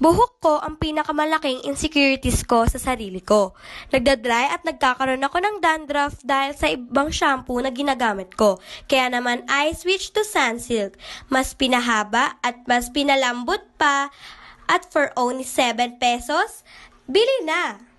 Buhok ko ang pinakamalaking insecurities ko sa sarili ko. Nagdadry at nagkakaroon ako ng dandruff dahil sa ibang shampoo na ginagamit ko. Kaya naman I switched to Sunsilk. Mas pinahaba at mas pinalambot pa. At for only 7 pesos, bili na!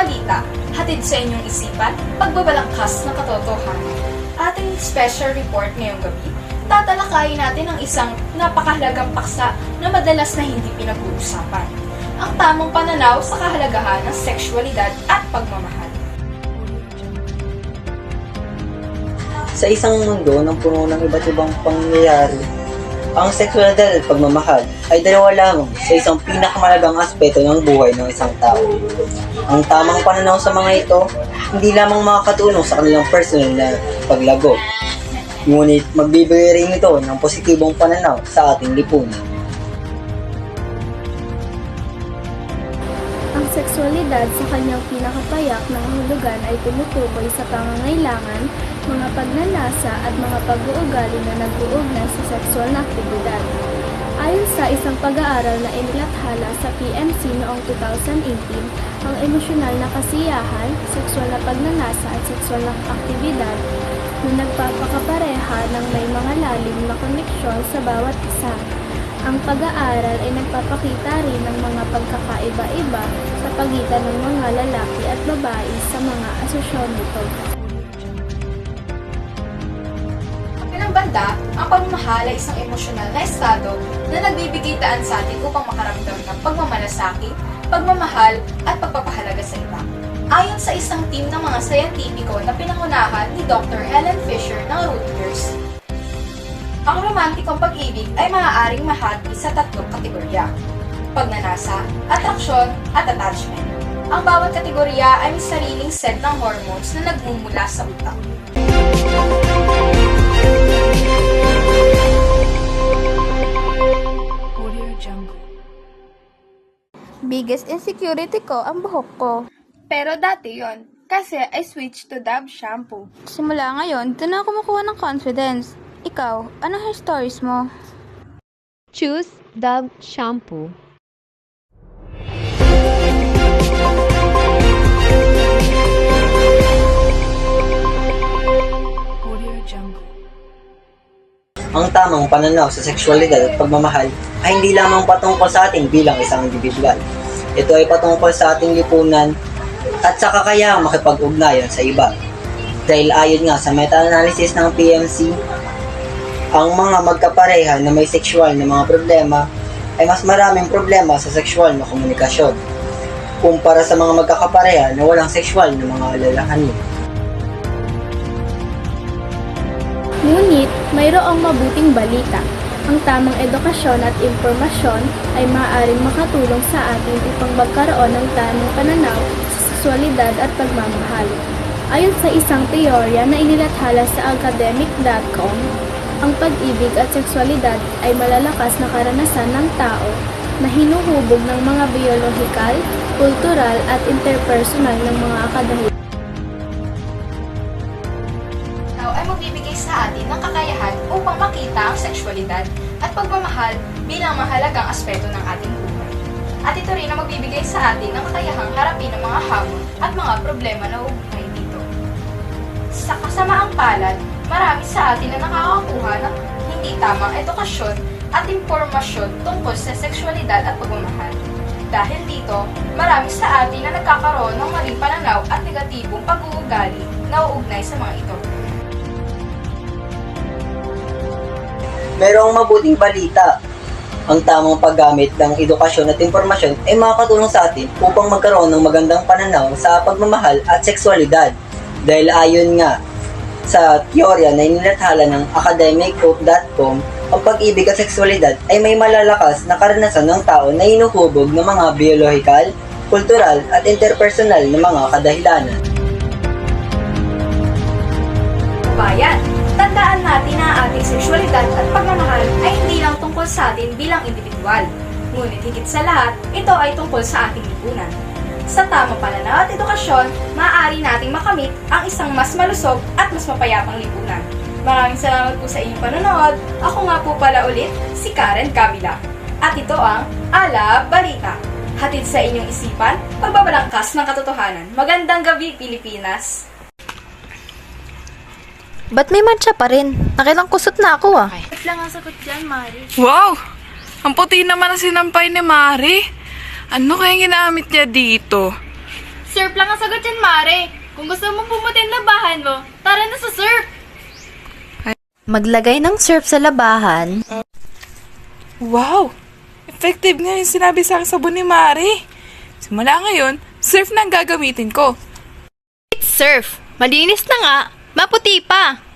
Balita. Hatid sa inyong isipan, pagbabalangkas ng katotohanan. Ating special report ngayong gabi, tatalakayin natin ang isang napakahalagang paksa na madalas na hindi pinag-uusapan. Ang tamang pananaw sa kahalagahan ng sexualidad at pagmamahal. Sa isang mundo ng puno ng iba't ibang pangyayari, ang sexualidad at pagmamahal ay dalawa lamang sa isang pinakamalagang aspeto ng buhay ng isang tao. Ang tamang pananaw sa mga ito, hindi lamang makakatulong sa kanilang personal na paglago, ngunit magbibigay rin ito ng positibong pananaw sa ating lipunan. Sexualidad sa kanyang pinakapayak na kahulugan ay tumutukoy sa pangangailangan, mga pagnanasa at mga pag-uugali na nag-uugnay sa sexual na aktibidad. Ayon sa isang pag-aaral na inilathala sa PMC noong 2018, ang emosyonal na kasiyahan, sexual na pagnanasa at sexual na aktibidad na nagpapakapareha ng may mga lalim na koneksyon sa bawat isa. Ang pag-aaral ay nagpapakita rin ng mga pagkakaiba-iba sa pagitan ng mga lalaki at babae sa mga asosyon nito. Bilang banda, ang pagmamahal ay isang emosyonal na estado na nagbibigay sa atin upang makaramdam ng pagmamalasakit, pagmamahal, at pagpapahalaga sa iba. Ayon sa isang team ng mga sayantipiko na pinangunahan ni Dr. Helen Fisher ng Rutgers, ang romantikong pag-ibig ay maaaring mahati sa tatlong kategorya. Pagnanasa, atraksyon, at attachment. Ang bawat kategorya ay may sariling set ng hormones na nagmumula sa utak. Biggest insecurity ko ang buhok ko. Pero dati yon kasi I switched to Dove shampoo. Simula ngayon, doon na ako kumukuha ng confidence. Ikaw, ano hair stories mo? Choose Dove shampoo. Ang tamang pananaw sa sexualidad at pagmamahal ay hindi lamang patungkol sa atin bilang isang individual. Ito ay patungkol sa ating lipunan at sa kakayahang makipag-ugnayan sa iba. Dahil ayon nga sa meta-analysis ng PMC, ang mga magkapareha na may sexual na mga problema ay mas maraming problema sa sexual na komunikasyon kumpara sa mga magkakapareha na walang sexual na mga alalahanin. Ngunit, mayroong mabuting balita. Ang tamang edukasyon at impormasyon ay maaaring makatulong sa atin upang magkaroon ng tamang pananaw sa sexualidad at pagmamahal. Ayon sa isang teorya na inilathala sa academic.com, ang pag-ibig at sexualidad ay malalakas na karanasan ng tao na hinuhubog ng mga biolohikal, kultural at interpersonal ng mga akadahilan. Ikaw ay magbibigay sa atin ng kakayahan upang makita ang sexualidad at pagmamahal bilang mahalagang aspeto ng ating buhay. At ito rin ang magbibigay sa atin ng kakayahang harapin ang mga hamon at mga problema na uugnay dito. Sa kasamaang palad, marami sa atin na nakakakuha ng hindi tamang edukasyon at impormasyon tungkol sa sexualidad at pagmamahal. Dahil dito, marami sa atin na nagkakaroon ng maling pananaw at negatibong pag-uugali na uugnay sa mga ito. Merong mabuting balita. Ang tamang paggamit ng edukasyon at impormasyon ay makakatulong sa atin upang magkaroon ng magandang pananaw sa pagmamahal at sexualidad. Dahil ayon nga sa teorya na inilathala ng academichope.com, ang pag-ibig at sexualidad ay may malalakas na karanasan ng tao na hinuhubog ng mga biological, kultural at interpersonal na mga kadahilanan. Bayan, tandaan natin na ating sexualidad at pagmamahal ay hindi lang tungkol sa atin bilang individual. Ngunit higit sa lahat, ito ay tungkol sa ating lipunan. Sa tamang pananaw at edukasyon, maaari nating makamit ang isang mas malusog at mas mapayapang lipunan. Maraming salamat po sa inyong panonood. Ako nga po pala ulit, si Karen Kabila. At ito ang Ala Balita. Hatid sa inyong isipan, pagbabalangkas ng katotohanan. Magandang gabi, Pilipinas! Ba't may mancha pa rin? Nakilang kusot na ako ah. Wow! Ang puti naman ang sinampay ni Mari. Ano kaya ginamit niya dito? Surf lang ang sagot yan, Mare. Kung gusto mong pumuti ang labahan mo, tara na sa surf. Maglagay ng surf sa labahan. Wow! Effective nga yung sinabi sa akin sabon ni Mari. Simula ngayon, surf na ang gagamitin ko. Surf! Malinis na nga. Maputi pa.